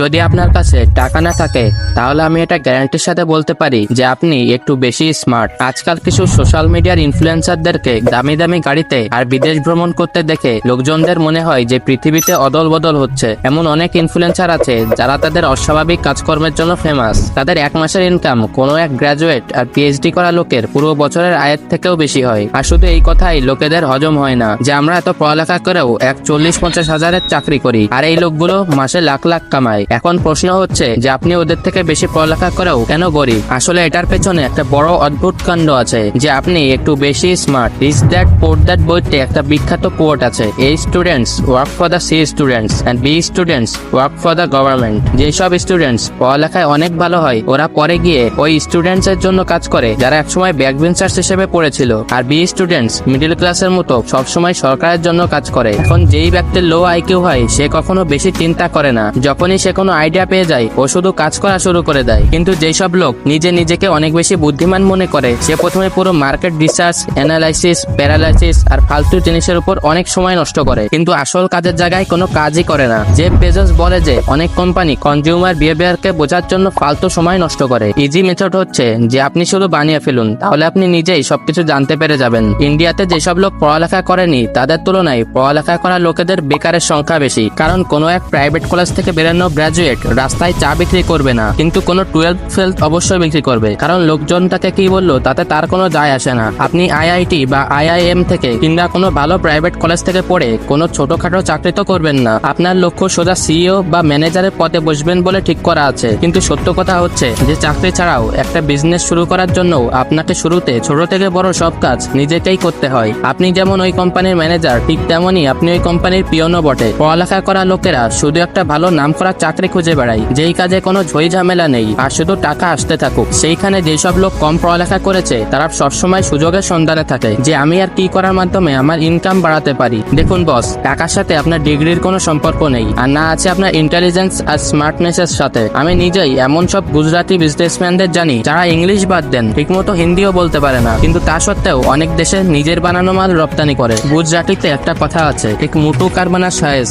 যদি আপনার কাছে টাকা না থাকে, তাহলে আমি এটা গ্যারান্টির সাথে বলতে পারি যে আপনি একটু বেশি স্মার্ট আজকাল কিছু সোশ্যাল মিডিয়ার ইনফ্লুয়েন্সারদেরকে দামি দামি গাড়িতে আর বিদেশ ভ্রমণ করতে দেখে লোকজনদের মনে হয় যে পৃথিবীতে অদল বদল হচ্ছে। এমন অনেক ইনফ্লুয়েন্সার আছে যারা তাদের অস্বাভাবিক কাজকর্মের জন্য ফেমাস তাদের এক মাসের ইনকাম কোনো এক গ্রাজুয়েট আর পিএইচডি করা লোকের পুরো বছরের আয়ের থেকেও বেশি হয়। আর শুধু এই কথাই লোকেদের হজম হয় না যে আমরা এত পড়ালেখা করেও এক চল্লিশ পঞ্চাশ হাজারের চাকরি করি। আর এই লোকগুলো মাসে লাখ লাখ কামায়। এখন প্রশ্ন হচ্ছে যে আপনি ওদের থেকে বেশি পড়ালেখা করেও কেন গরিব? আসলে এটার পেছনে একটা বড় অদ্ভুত কাণ্ড আছে যে আপনি একটু বেশি smart rich dad poor dad বইতে একটা বিখ্যাত কোর্ট আছে। এই students work for the C students and B students work for the government যেসব স্টুডেন্টস পড়ালেখায় অনেক ভালো হয়, ওরা পরে গিয়ে ওই স্টুডেন্টস এর জন্য কাজ করে, যারা একসময় ব্যাক বেঞ্চার্স হিসেবে পড়েছিল। আর বি স্টুডেন্টস মিডল ক্লাসের মতো সবসময় সরকারের জন্য কাজ করে। এখন যেই ব্যক্তির লো আইকিউ হয়, সে কখনো বেশি চিন্তা করে না। যখনই সে কোনো আইডিয়া পেয়ে যায়, ও শুধু কাজ করা শুরু করে দেয়। কিন্তু যেসব লোক নিজে নিজেকে অনেক বেশি বুদ্ধিমান মনে করে, সে প্রথমে পুরো মার্কেট রিসার্চ অ্যানালাইসিস প্যারালাইসিস আর ফালতু জিনিসের উপর অনেক সময় নষ্ট করে। কিন্তু আসল কাজের জায়গায় কোনো কাজই করে না। যে বেজস বলে যে, অনেক কোম্পানি কনজিউমার বিহেভিয়ারকে বোঝার জন্য ফালতু সময় নষ্ট করে। ইজি মেথড হচ্ছে যে, আপনি শুধু বানিয়ে ফেলুন, তাহলে আপনি নিজেই সবকিছু জানতে পেরে যাবেন। ইন্ডিয়াতে যেসব লোক পড়ালেখা করেনি, তাদের তুলনায় পড়ালেখা করা লোকেদের বেকারের সংখ্যা বেশি। কারণ কোনো এক প্রাইভেট কলেজ থেকে বেরানো গ্রাজুয়েট রাস্তায় চা বিক্রি করবে না। কিন্তু কোনো টুয়েলভ ফেল অবশ্যই বিক্রি করবে। কারণ লোকজন তাকে কি বলল, তাতে তার কোনো যায় আসে না। আপনি আইআইটি বা আইআইএম থেকে কিংবা কোনো ভালো প্রাইভেট কলেজ থেকে পড়ে কোনো ছোটখাটো চাকরি তো করবেন না। আপনার লক্ষ্য সোজা সিইও বা ম্যানেজারের পদে বসবেন বলে ঠিক করা আছে। কিন্তু সত্য কথা হচ্ছে যে চাকরি ছাড়াও একটা বিজনেস শুরু করার জন্য আপনাকে শুরুতে ছোট থেকে বড় সব কাজ নিজেকেই করতে হয়। আপনি যেমন ওই কোম্পানির ম্যানেজার ঠিক তেমনই আপনি ওই কোম্পানির পিয়নও বটে। পড়ালেখা করা লোকেরা শুধু একটা ভালো নাম করা চাকরি খুঁজে বেড়াই। যেই কাজে কোনো ঝই ঝামেলা নেই, আর শুধু টাকা আসতে থাকুক। সেইখানে যেসব লোক কম পড়ালেখা করেছে, তারা সবসময় সুযোগের সন্ধানে থাকে যে আমি আর কি করার মাধ্যমে আমার ইনকাম বাড়াতে পারি। দেখুন বস টাকার সাথে আপনার ডিগ্রির কোনো সম্পর্ক নেই, আর না আছে আপনার ইন্টেলিজেন্স আর স্মার্টনেসের সাথে। আমি নিজেই এমন সব গুজরাটি বিজনেসম্যানদের জানি, যারা ইংলিশ বাদ দেন, ঠিকমতো হিন্দিও বলতে পারে না। কিন্তু তা সত্ত্বেও অনেক দেশে নিজের বানানো মাল রপ্তানি করে। গুজরাটিতে একটা কথা আছে, এক মুটু কারবানা সাহেজ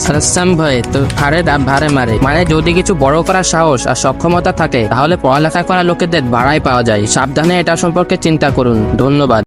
ভয়ে তো হারে ভারে মারে। মানে যদি কিছু বড় করার সাহস আর সক্ষমতা থাকে, তাহলে পড়ালেখা করা লোকেদের ভাড়ায় পাওয়া যায়। সাবধানে এটা সম্পর্কে চিন্তা করুন। ধন্যবাদ।